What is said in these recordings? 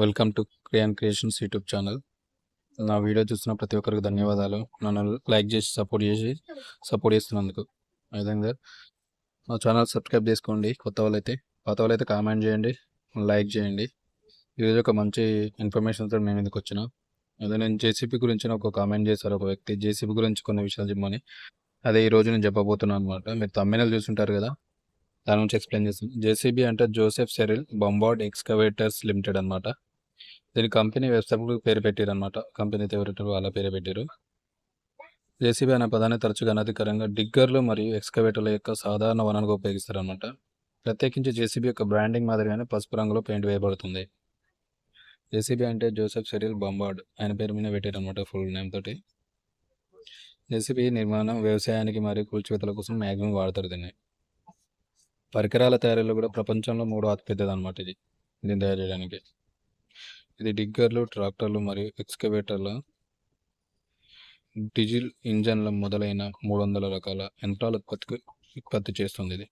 Welcome to Kriyan creations YouTube channel నా video చూస్తున్న ప్రతి ఒక్కరికి ధన్యవాదాలు. నన్ను లైక్ చేసి సపోర్ట్ చేసి సపోర్ట్ చేస్తున్నందుకు. ఆ విధంగా నా ఛానల్ సబ్స్క్రైబ్ చేసుకోండి. కొత్త వాళ్ళైతే పాత వాళ్ళైతే కామెంట్ చేయండి లైక్ చేయండి. ఈరోజు ఒక మంచి ఇన్ఫర్మేషన్తో నేను ఎందుకు వచ్చిన. అదే నేను జేసీబీ గురించి ఒక కామెంట్ చేశారు ఒక వ్యక్తి జేసీబీ గురించి కొన్ని విషయాలు చెప్పమని. అదే ఈ రోజు నేను చెప్పబోతున్నాను అనమాట మీరు తమ్మినలు చూసుంటారు కదా దాని గురించి ఎక్స్ప్లెయిన్ చేస్తాను. జేసీబీ అంటే Joseph Cyril Bamford excavators limited అనమాట దీని కంపెనీ వెబ్సైట్ పేరు పెట్టారు అనమాట కంపెనీ ఎవరు వాళ్ళ పేరు పెట్టారు. జేసీబీ అనే పదాన్ని తరచుగా అనధికారంగా డిగ్గర్లు మరియు ఎక్స్కవేటర్ల యొక్క సాధారణ వనరుగా ఉపయోగిస్తారు అనమాట ప్రత్యేకించి జేసీబీ యొక్క బ్రాండింగ్ మాదిరిగానే పసుపు రంగులో పెయింట్ వేయబడుతుంది. జేసీబీ అంటే జోసెఫ్ సెరిల్ బంబార్డ్ ఆయన పేరు మీద పెట్టారు అనమాట ఫుల్ నేమ్ తోటి. జేసీబీ నిర్మాణం వ్యవసాయానికి మరియు కూల్చివేతల కోసం మ్యాక్సిమం వాడతారు దీన్ని. పరికరాల తయారీలో కూడా ప్రపంచంలో మూడో అతిపెద్దది అనమాట ఇది. దీన్ని తయారు చేయడానికి. ఇది డిగ్గర్లు ట్రాక్టర్లు మరియు ఎక్స్కవేటర్ల డీజిల్ ఇంజన్ల మొదలైన మూడు వందల రకాల యంత్రాల ఉత్పత్తికి ఉత్పత్తి చేస్తుంది ఇది.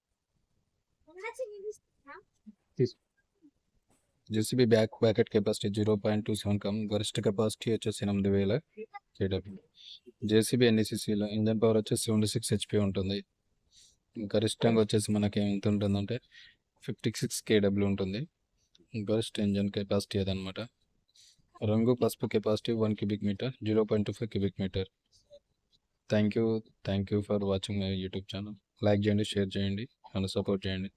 JCB back bucket capacity zero point two seven come గరిష్ట కెపాసిటీ వచ్చేసి ఎనిమిది వేల కేడబ్ల్యూ జేసీబీ ఎన్ఈసిసిలో ఇంజన్ పవర్ వచ్చేసి సెవెంటీ సిక్స్ హెచ్పి ఉంటుంది. గరిష్టంగా వచ్చేసి మనకి ఎంత ఉంటుందంటే ఫిఫ్టీ సిక్స్ కేడబ్ల్యూ ఉంటుంది. గరిష్ట ఇంజన్ కెపాసిటీ అదనమాట రంగు పసుపు capacity one cubic metre zero point two five cubic metre. Thank you thank you for watching my YouTube channel. Like చేయండి షేర్ చేయండి నన్ను సపోర్ట్ చేయండి.